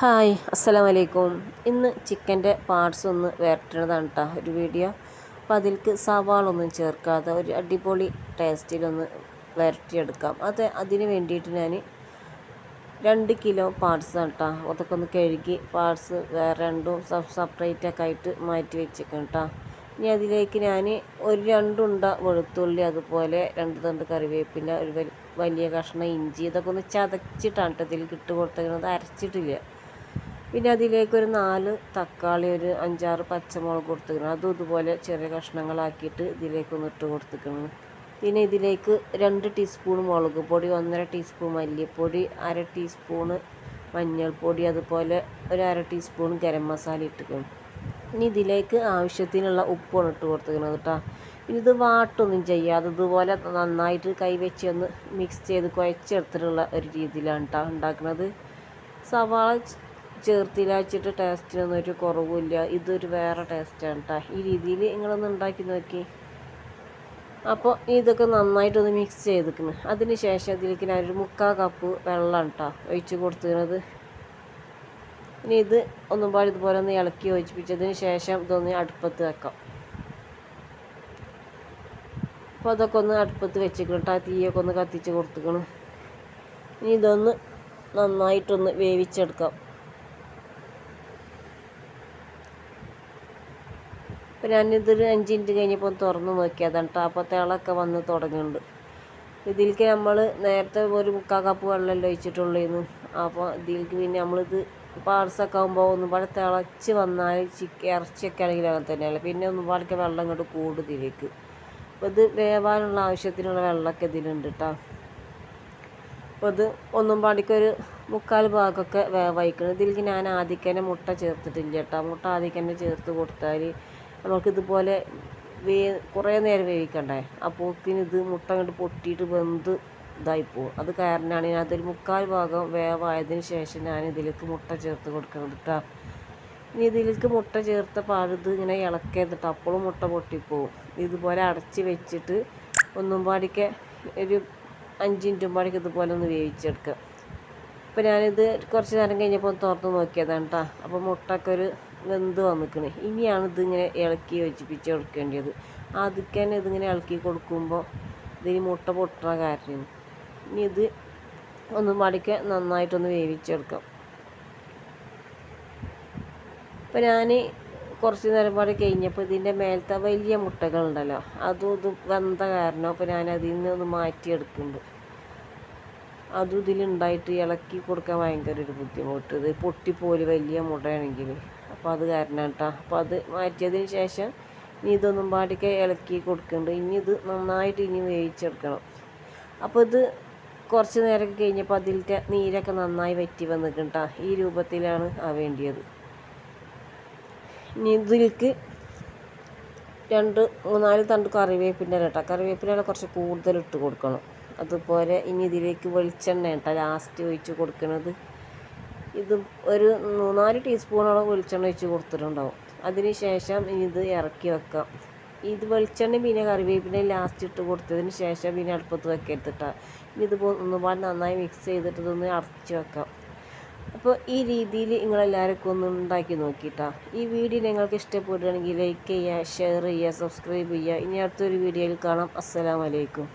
Hi അസ്സലാം വലൈക്കും ഇന്ന് ചിക്കന്റെ പാർട്സ് ഒന്ന് വേർട്ടണതാണ് കേട്ടോ ഒരു വീഡിയോ. അപ്പോൾ അതിൽക്ക് സവാളൊന്നും ചേർക്കാതെ ഒരു അടിപൊളി ടേസ്റ്റിലൊന്ന് വരട്ടിയെടുക്കാം. അത് അതിന് വേണ്ടിയിട്ട് ഞാൻ രണ്ട് കിലോ പാർട്സ് കേട്ടോ അതൊക്കെ ഒന്ന് കഴുകി പാർട്സ് വേറെ രണ്ടും സെപ്പറേറ്റ് ഒക്കെ ആയിട്ട് മാറ്റി വെച്ചേക്കാം കേട്ടോ ഇനി അതിലേക്ക് ഞാൻ ഒരു രണ്ടുണ്ട വെളുത്തുള്ളി അതുപോലെ രണ്ട് തണ്ട് കറിവേപ്പില ഒരു വലിയ കഷ്ണം ഇഞ്ചി ഇതൊക്കെ ഒന്ന് ചതച്ചിട്ടാണ് കേട്ടോ ഇതിൽ കിട്ടുകൊടുത്തേക്കുന്നത് അരച്ചിട്ടില്ല. പിന്നെ അതിലേക്ക് ഒരു നാല് തക്കാളി ഒരു അഞ്ചാറ് പച്ചമുളക് കൊടുത്തിരിക്കണം അതും ഇതുപോലെ ചെറിയ കഷ്ണങ്ങളാക്കിയിട്ട് ഇതിലേക്ക് ഒന്ന് ഇട്ട് കൊടുത്തിരിക്കണം പിന്നെ ഇതിലേക്ക് രണ്ട് ടീസ്പൂൺ മുളക് പൊടി ഒന്നര ടീസ്പൂൺ മല്ലിപ്പൊടി അര ടീസ്പൂണ് മഞ്ഞൾപ്പൊടി അതുപോലെ ഒരു അര ടീസ്പൂൺ ഗരം മസാല ഇട്ടിരിക്കണം ഇനി ഇതിലേക്ക് ആവശ്യത്തിനുള്ള ഉപ്പാണ് ഇട്ട് കൊടുത്തിരിക്കുന്നത് കേട്ടോ. ഇനി ഇത് വാട്ടൊന്നും ചെയ്യാതെ ഇതുപോലെ നന്നായിട്ട് കൈവച്ച് ഒന്ന് മിക്സ് ചെയ്ത് കുഴച്ചെടുത്തിട്ടുള്ള ഒരു രീതിയിലാണ് കേട്ടോ ഉണ്ടാക്കുന്നത്. സവാള ചേർത്തില്ല വെച്ചിട്ട് ടേസ്റ്റിനൊന്നും ഒരു കുറവുമില്ല. ഇതൊരു വേറെ ടേസ്റ്റാണ് കേട്ടോ ഈ രീതിയിൽ നിങ്ങളൊന്ന് ഉണ്ടാക്കി നോക്കി. അപ്പോൾ ഇതൊക്കെ നന്നായിട്ടൊന്ന് മിക്സ് ചെയ്തിരിക്കുന്നു അതിന് ശേഷം ഇതിലേക്ക് ഞാനൊരു മുക്കാൽ കപ്പ് വെള്ളം കേട്ടോ ഒഴിച്ച് കൊടുത്തിരുന്നത്. ഇനി ഇത് ഒന്നും പാടി ഇതുപോലെ ഒന്ന് ഇളക്കി യോജിപ്പിച്ചതിന് ശേഷം ഇതൊന്ന് അടുപ്പത്ത് വെക്കാം. അപ്പോൾ അതൊക്കെ ഒന്ന് അടുപ്പത്ത് വെച്ചിക്കണം കേട്ടോ തീയൊക്കെ ഒന്ന് കത്തിച്ച് കൊടുത്തിക്കണം. ഇനി ഇതൊന്ന് നന്നായിട്ടൊന്ന് വേവിച്ചെടുക്കാം. അപ്പോൾ ഞാനിതൊരു അഞ്ച് മിനിറ്റ് കഴിഞ്ഞപ്പോൾ തുറന്ന് നോക്കിയതാണ് അപ്പോൾ തിളക്കെ വന്ന് തുടങ്ങുന്നുണ്ട് ഇതിലേക്ക് നമ്മൾ നേരത്തെ ഒരു മുക്കാൽ കപ്പ് വെള്ളമല്ലേ ഒഴിച്ചിട്ടുള്ളൂ അപ്പോൾ ഇതിലേക്ക് പിന്നെ നമ്മളിത് പാർസൊക്കെ ആകുമ്പോൾ ഒന്നുപാടെ തിളച്ച് വന്നാൽ ചിക്കൻ ഇറച്ചിയൊക്കെ ആണെങ്കിൽ അങ്ങനെ തന്നെയല്ല. പിന്നെ ഒന്നും പാടൊക്കെ വെള്ളം ഇങ്ങോട്ട് കൂടുതലേക്ക് അപ്പോൾ ഇത് വേവാനുള്ള ആവശ്യത്തിനുള്ള വെള്ളമൊക്കെ ഇതിലുണ്ട് കേട്ടോ അപ്പോൾ ഇത് ഒന്നും പാടിക്കൊരു മുക്കാൽ ഭാഗമൊക്കെ വേവായിക്കണം. ഇതിലേക്ക് ഞാൻ ആദ്യം തന്നെ മുട്ട ചേർത്തിട്ടില്ല കേട്ടോ മുട്ട ആദ്യം തന്നെ ചേർത്ത് കൊടുത്താൽ നമുക്കിതുപോലെ വേ കുറേ നേരം വേവിക്കണ്ടേ? അപ്പോക്കിന് ഇത് മുട്ട അങ്ങോട്ട് പൊട്ടിയിട്ട് വെന്ത് ഇതായി അത് കാരണമാണ് ഞാൻ അതൊരു മുക്കാൽ ഭാഗം വേവായതിന് ശേഷം ഞാൻ ഇതിലേക്ക് മുട്ട ചേർത്ത് കൊടുക്കണം കേട്ടോ ഇനി ഇതിലേക്ക് മുട്ട ചേർത്ത പാടിത് ഇങ്ങനെ ഇളക്കരുതിട്ട് അപ്പോഴും മുട്ട പൊട്ടിപ്പോവും. ഇതുപോലെ അടച്ച് വെച്ചിട്ട് ഒന്നും പാടിക്ക് ഒരു അഞ്ച് മിനിറ്റും പാടിക്ക് ഇതുപോലെ ഒന്ന് വേവിച്ചെടുക്കുക. അപ്പോൾ ഞാനിത് കുറച്ച് നേരം കഴിഞ്ഞപ്പോൾ തുറന്ന് നോക്കിയതാണ് കേട്ടോ അപ്പോൾ മുട്ടൊക്കെ ഒരു വെന്ത് വന്നിക്കണ് ഇനിയാണ് ഇതിങ്ങനെ ഇളക്കി യോജിപ്പിച്ച് കൊടുക്കേണ്ടത് ആദ്യമൊക്കെ തന്നെ ഇതിങ്ങനെ ഇളക്കി കൊടുക്കുമ്പോൾ ഇതിന് മുട്ട പൊട്ടുന്ന കാരണം ഇനി ഇത് ഒന്ന് മടക്കി നന്നായിട്ടൊന്ന് വേവിച്ചെടുക്കാം ഇപ്പം ഞാൻ കുറച്ച് നേരം പാടി കഴിഞ്ഞപ്പോൾ ഇതിന്റെ മേലത്തെ വലിയ മുട്ടകളുണ്ടല്ലോ അതും ഇതും വെന്ത കാരണം അപ്പോൾ ഞാൻ അതിൽ നിന്ന് ഒന്ന് മാറ്റിയെടുക്കുന്നുണ്ട്. അതും ഇതിലുണ്ടായിട്ട് ഇളക്കി കൊടുക്കാൻ ഭയങ്കര ഒരു ബുദ്ധിമുട്ട്. ഇത് പൊട്ടിപ്പോൽ വലിയ മുട്ടയാണെങ്കിൽ അപ്പോൾ അത് കാരണം കേട്ടോ അപ്പോൾ അത് മാറ്റിയതിന് ശേഷം ഇനി ഇതൊന്നും പാടിക്ക് ഇളക്കി കൊടുക്കുന്നുണ്ട് ഇനി ഇത് നന്നായിട്ട് ഇനി വേവിച്ചെടുക്കണം. അപ്പോൾ ഇത് കുറച്ച് നേരം കഴിഞ്ഞപ്പോൾ അതിലത്തെ നീരൊക്കെ നന്നായി വറ്റി വന്നിട്ടുണ്ട് ഈ രൂപത്തിലാണ് വേണ്ടിയത്. ഇനി ഇതിലേക്ക് രണ്ട് മൂന്നാൽ തണ്ട് കറിവേപ്പിന്റെ കേട്ടോ കറിവേപ്പിന്റെ കുറച്ച് കൂടുതൽ ഇട്ട് കൊടുക്കണം. അതുപോലെ ഇനി ഇതിലേക്ക് വെളിച്ചെണ്ണ കേട്ടോ ലാസ്റ്റ് ഒഴിച്ച് കൊടുക്കുന്നത് ഇത് ഒരു മൂന്നാൽ ടീസ്പൂണോളം വെളിച്ചെണ്ണ ഒഴിച്ച് കൊടുത്തിട്ടുണ്ടാവും. അതിന് ശേഷം ഇത് ഇറക്കി വെക്കാം. ഇത് വെളിച്ചെണ്ണ പിന്നെ കറിവേപ്പിനെ ലാസ്റ്റ് ഇട്ട് കൊടുത്തതിന് ശേഷം പിന്നെ അടുപ്പത്ത് ഇനി ഇത് ഒന്നുപാട് നന്നായി മിക്സ് ചെയ്തിട്ട് ഇതൊന്ന് അടച്ച് വെക്കാം. അപ്പോൾ ഈ രീതിയിൽ നിങ്ങളെല്ലാവർക്കും ഒന്ന് ഉണ്ടാക്കി നോക്കിയിട്ടാ ഈ വീഡിയോ നിങ്ങൾക്ക് ഇഷ്ടപ്പെടുകയാണെങ്കിൽ ലൈക്ക് ചെയ്യുക ഷെയർ ചെയ്യുക സബ്സ്ക്രൈബ് ചെയ്യുക. ഇനി അടുത്തൊരു വീഡിയോയിൽ കാണാം. അസ്സലാമലൈക്കും